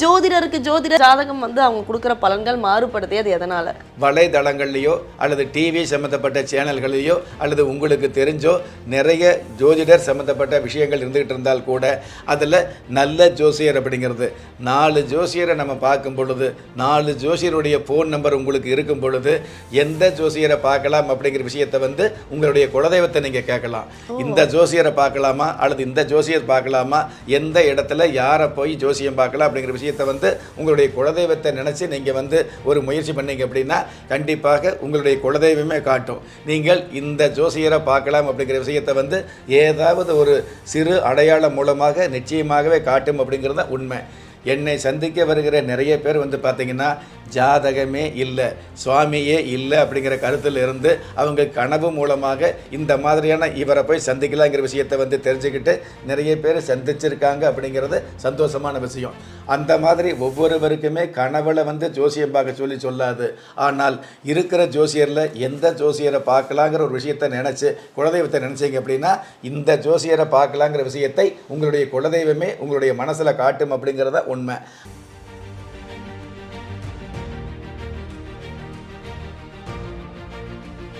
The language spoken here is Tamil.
ஜோதிடருக்கு ஜோதிட ஜாதகம் வந்து அவங்க கொடுக்குற பலன்கள் மாறுபடுதே அது எதனால? வலைதளங்கள்லையோ அல்லது டிவி சம்மந்தப்பட்ட சேனல்கள்லையோ அல்லது உங்களுக்கு தெரிஞ்சோ நிறைய ஜோதிடர் சம்மந்தப்பட்ட விஷயங்கள் இருந்துகிட்டு இருந்தால் கூட அதில் நல்ல ஜோசியர் அப்படிங்கிறது. நாலு ஜோசியரை நம்ம பார்க்கும் பொழுது நாலு ஜோசியருடைய ஃபோன் நம்பர் உங்களுக்கு இருக்கும் பொழுது எந்த ஜோசியரை பார்க்கலாம் அப்படிங்கிற விஷயத்தை வந்து உங்களுடைய குலதெய்வத்தை நீங்கள் கேட்கலாம். இந்த ஜோசியரை பார்க்கலாமா? அல்லது இந்த ஜோசியர் பார்க்கலாமா? எந்த இடத்துல யாரை போய் ஜோசியம் பார்க்கலாம் அப்படிங்கிற விஷயத்தை வந்து உங்களுடைய குலதெய்வத்தை நினச்சி நீங்கள் வந்து ஒரு முயற்சி பண்ணீங்க அப்படின்னா கண்டிப்பாக உங்களுடைய குலதெய்வமே காட்டும். நீங்கள் இந்த ஜோசியரை பார்க்கலாம் அப்படிங்கிற விஷயத்தை வந்து ஏதாவது ஒரு சிறு அடையாளம் மூலமாக நிச்சயமாகவே காட்டும் அப்படிங்கிறது தான் உண்மை. என்னை சந்திக்க வருகிற நிறைய பேர் வந்து பார்த்திங்கன்னா ஜாதகமே இல்லை சுவாமியே இல்லை அப்படிங்கிற கருத்தில் இருந்து அவங்க கனவு மூலமாக இந்த மாதிரியான இவரை போய் சந்திக்கலாங்கிற விஷயத்தை வந்து தெரிஞ்சுக்கிட்டு நிறைய பேர் சந்திச்சிருக்காங்க அப்படிங்கிறது சந்தோஷமான விஷயம். அந்த மாதிரி ஒவ்வொருவருக்குமே கனவுல வந்து ஜோசியம் பார்க்க சொல்லி சொல்லாது. ஆனால் இருக்கிற ஜோசியரில் எந்த ஜோசியரை பார்க்கலாங்கிற ஒரு விஷயத்தை நினச்சி குலதெய்வத்தை நினச்சிங்க அப்படின்னா இந்த ஜோசியரை பார்க்கலாங்கிற விஷயத்தை உங்களுடைய குலதெய்வமே உங்களுடைய மனசில் காட்டும் அப்படிங்கிறத உண்மை.